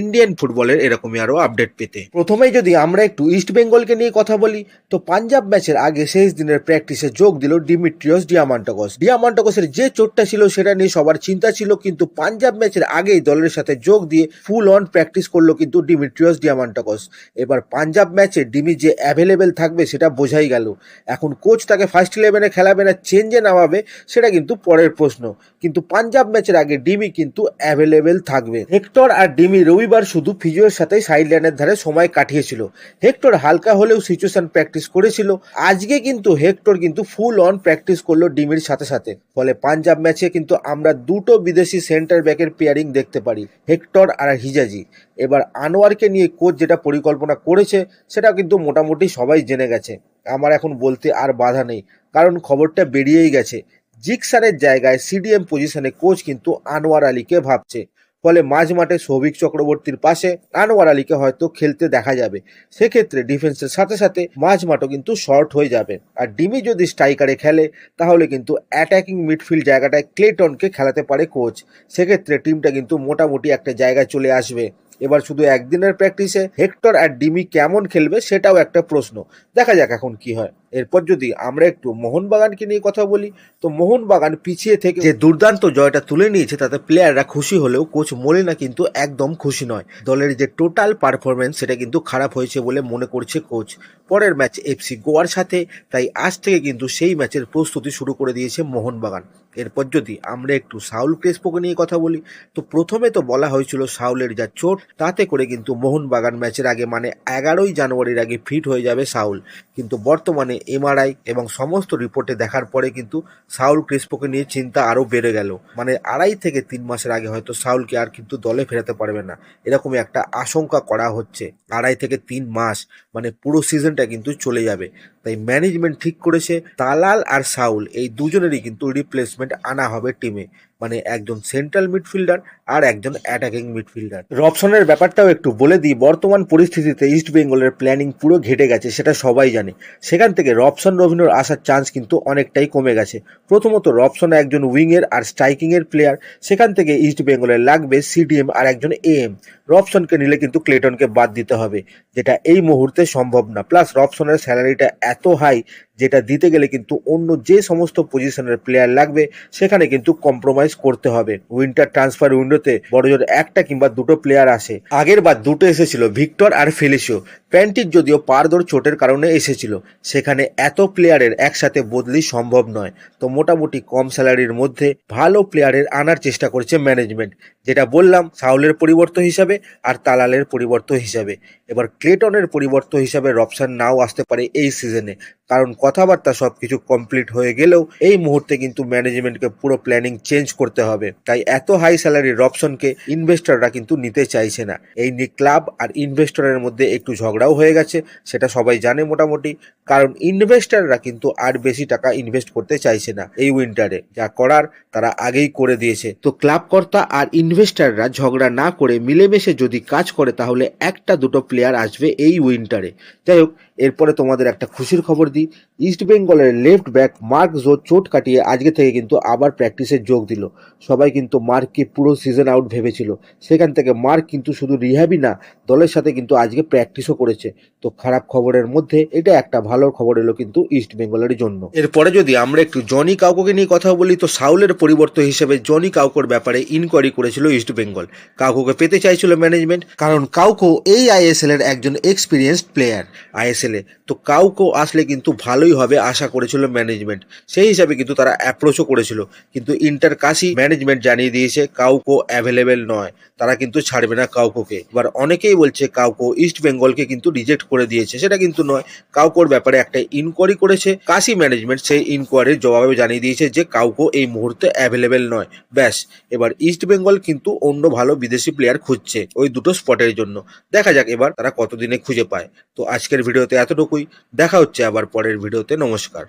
Indian ফুটবলের এরকমই আরও আপডেট পেতে। প্রথমেই যদি আমরা একটু ইস্ট বেঙ্গলকে নিয়ে কথা বলি, তো পাঞ্জাব ম্যাচের আগে শেষ দিনের প্র্যাকটিসে যোগ দিল ডিমিট্রিয়স ডিয়ামান্টকস ডিয়ামান্টকসের যে চোটটা ছিল সেটা নিয়ে সবার চিন্তা ছিল, কিন্তু পাঞ্জাব ম্যাচের আগেই দলের সাথে যোগ দিয়ে ফুল অন প্র্যাকটিস করল কিন্তু ডিমিট্রিয়স ডিয়ামান্টকস এবার পাঞ্জাব ম্যাচে ডিমি যে অ্যাভেলেবেল থাকবে সেটা বোঝাই গেল। এখন কোচ তাকে ফার্স্ট ইলেভেনে খেলাবে না চেঞ্জে নামাবে, সেটা কিন্তু পরের প্রশ্ন। কিন্তু পাঞ্জাব ম্যাচের আগে ডিমি কিন্তু অ্যাভেলেবেল থাকবে। হেক্টর আর ডিমি রবিবার শুধু ফিজিওর সাথে সাইডলাইনের ধারে সময় কাটিয়েছিল। হেক্টর হালকা হলেও সিচুয়েশন প্র্যাকটিস করেছিল। আজকে কিন্তু হেক্টর কিন্তু ফুল অন প্র্যাকটিস করল ডিমির সাথে সাথে। ফলে পাঞ্জাব ম্যাচে কিন্তু আমরা দুটো বিদেশি সেন্টার ব্যাকের পেয়ারিং দেখতে পারি, হেক্টর আর হিজাজি। এবার আনোয়ারকে নিয়ে কোচ যেটা পরিকল্পনা করেছে সেটা কিন্তু মোটামুটি সবাই জেনে গেছে। আমার এখন বলতে আর বাধা নেই, কারণ খবরটা বেরিয়েই গেছে। জিকসানের জায়গায় সিডিএম পজিশনে কোচ কিন্তু আনোয়ার আলীকে ভাবছে। ফলে মাঝ মাঠে সৌভিক চক্রবর্তীর পাশে আনোয়ার আলীকে হয়তো খেলতে দেখা যাবে। সেক্ষেত্রে ডিফেন্সের সাথে সাথে মাঝ মাঠও কিন্তু শর্ট হয়ে যাবে। আর ডিমি যদি স্ট্রাইকারে খেলে, তাহলে কিন্তু অ্যাটাকিং মিডফিল্ড জায়গাটায় ক্লেটনকে খেলাতে পারে কোচ সেক্ষেত্রে টিমটা কিন্তু মোটামুটি একটা জায়গায় চলে আসবে। এবার শুধু একদিনের প্র্যাকটিসে হেক্টর আর ডিমি কেমন খেলবে সেটাও একটা প্রশ্ন। দেখা যাক এখন কি হয়। এরপর যদি আমরা একটু মোহনবাগানকে নিয়ে কথা বলি, তো মোহনবাগান পিছিয়ে থেকে যে দুর্দান্ত জয়টা তুলে নিয়েছে, তাতে প্লেয়াররা খুশি হলেও কোচ মলিনা কিন্তু একদম খুশি নয়। দলের যে টোটাল পারফরমেন্স সেটা কিন্তু খারাপ হয়েছে বলে মনে করছে কোচ পরের ম্যাচ এফসি গোয়ার সাথে, তাই আজ থেকে কিন্তু সেই ম্যাচের প্রস্তুতি শুরু করে দিয়েছে মোহনবাগান। এরপর যদি আমরা একটু সাউল ক্রেসপোকে নিয়ে কথা বলি, তো প্রথমে তো বলা হয়েছিল সাউলের যা চোট, তাতে করে কিন্তু মোহনবাগান ম্যাচের আগে মানে এগারোই জানুয়ারির আগে ফিট হয়ে যাবে সাউল। কিন্তু বর্তমানে এমআরআই এবং সমস্ত রিপোর্টে দেখার পরে কিন্তু সাউল ক্রিস্পোকে নিয়ে চিন্তা আরও বেড়ে গেল। মানে আড়াই থেকে তিন মাসের আগে হয়তো সাউলকে আর কিন্তু দলে ফেরাতে পারবে না। এরকমই একটা আশঙ্কা করা হচ্ছে। আড়াই থেকে তিন মাস মানে পুরো সিজনটা কিন্তু চলে যাবে। তাই ম্যানেজমেন্ট ঠিক করেছে তালাল আর সাউল এই দুজনেরই কিন্তু রিপ্লেসমেন্ট আনা হবে টিমে মানে একজন সেন্ট্রাল মিডফিল্ডার আর একজন অ্যাটাকিং মিডফিল্ডার রবসনের ব্যাপারটাও একটু বলে দিই, বর্তমান পরিস্থিতিতে ইস্ট বেঙ্গলের প্ল্যানিং পুরো ঘেটে গেছে, সেটা সবাই জানে। সেখান থেকে রবসন রবিনোর আসার চান্স কিন্তু অনেকটাই কমে গেছে। প্রথমত রবসন একজন উইংয়ের আর স্ট্রাইকিংয়ের প্লেয়ার সেখান থেকে ইস্ট বেঙ্গলের লাগবে সিডিএম আর একজন এএম রবসনকে নিলে কিন্তু ক্লেটনকে বাদ দিতে হবে, যেটা এই মুহূর্তে সম্ভব না। প্লাস রবসনের স্যালারিটা এত হাই যেটা দিতে গেলে কিন্তু অন্য যে সমস্ত পজিশনের প্লেয়ার লাগবে, সেখানে কিন্তু কম্প্রোমাইজ করতে হবে। উইন্টার ট্রান্সফার উইন্ডোতে বড়জোর একটা কিংবা দুটো প্লেয়ার আসে। আগের বার দুটো এসেছিল, ভিক্টর আর ফেলিসিও। প্যান্টিক যদিও পারদর চোটের কারণে এসেছিল, সেখানে এত প্লেয়ারের একসাথে বদলি সম্ভব নয়। তো মোটামুটি কম স্যালারির মধ্যে ভালো প্লেয়ারের আনার চেষ্টা করছে ম্যানেজমেন্ট, যেটা বললাম সাউলের পরিবর্তন হিসাবে আর তালালের পরিবর্তন হিসাবে। এবার ক্লেটনের পরিবর্তন হিসাবে রপশন নাও আসতে পারে এই সিজনে, কারণ কথাবার্তা সব কিছু কমপ্লিট হয়ে গেলেও এই মুহূর্তে কিন্তু ম্যানেজমেন্টকে পুরো প্ল্যানিং চেঞ্জ করতে হবে। তাই এত হাই স্যালারির অপশনকে ইনভেস্টররা কিন্তু নিতে চাইছে না। এই নিয়ে ক্লাব আর ইনভেস্টরের মধ্যে একটু ঝগড়াও হয়ে গেছে, সেটা সবাই জানে মোটামুটি। কারণ ইনভেস্টররা কিন্তু আর বেশি টাকা ইনভেস্ট করতে চাইছে না এই উইন্টারে যা করার তারা আগেই করে দিয়েছে। তো ক্লাব কর্তা আর ইনভেস্টররা ঝগড়া না করে মিলেমিশে যদি কাজ করে, তাহলে একটা দুটো প্লেয়ার আসবে এই উইন্টারে যাই হোক, এরপরে তোমাদের একটা খুশির খবর দিই। ইস্ট বেঙ্গলের লেফট ব্যাক মার্ক জো চোট কাটিয়ে আজকে থেকে কিন্তু আবার প্র্যাকটিসে যোগ দিল। সবাই কিন্তু মার্ককে পুরো সিজন আউট ভেবেছিল। সেখান থেকে মার্ক কিন্তু শুধু রিহ্যাবই না, দলের সাথে কিন্তু আজকে প্র্যাকটিসও করেছে। তো খারাপ খবরের মধ্যে এটা একটা ভালো খবর এলো কিন্তু ইস্ট বেঙ্গলের জন্য। এরপরে যদি আমরা একটু জনি কাউকে নিয়ে কথা বলি, তো সাউলের পরিবর্তন হিসেবে জনি কাউকোর ব্যাপারে ইনকোয়ারি করেছিল ইস্ট বেঙ্গল কাউকোকে পেতে চাইছিল ম্যানেজমেন্ট কারণ কাউকো এই আইএসএল এর একজন এক্সপিরিয়েন্সড প্লেয়ার আইএসএল এ তো কাউকো আসলে কিন্তু ভালোই হবে আশা করেছিল ম্যানেজমেন্ট সেই হিসাবে কিন্তু তারা অ্যাপ্রোচও করেছিল। কিন্তু ইন্টার কাশি ম্যানেজমেন্ট জানিয়ে দিয়েছে কাউকো অ্যাভেলেবেল নয়। তারা কিন্তু ছাড়বে না কাউকোকে এবার অনেকেই বলছে কাউকো ইস্ট বেঙ্গলকে কিন্তু রিজেক্ট করে দিয়েছে। সেটা কিন্তু নয়। কাউকোর ব্যাপারে একটা ইনকোয়ারি করেছে। কাশি ম্যানেজমেন্ট সেই ইনকোয়ারির জবাবে জানিয়ে দিয়েছে যে কাউকো এই মুহূর্তে অ্যাভেলেবেল নয়। ব্যাস, এবার ইস্ট বেঙ্গল কিন্তু অন্য ভালো বিদেশি প্লেয়ার খুঁজছে ওই দুটো স্পটের জন্য। দেখা যাক এবার তারা কতদিনে খুঁজে পায়। তো আজকের ভিডিওতে এতটুকুই। দেখা হচ্ছে আবার পরের ভিডিওতে। নমস্কার।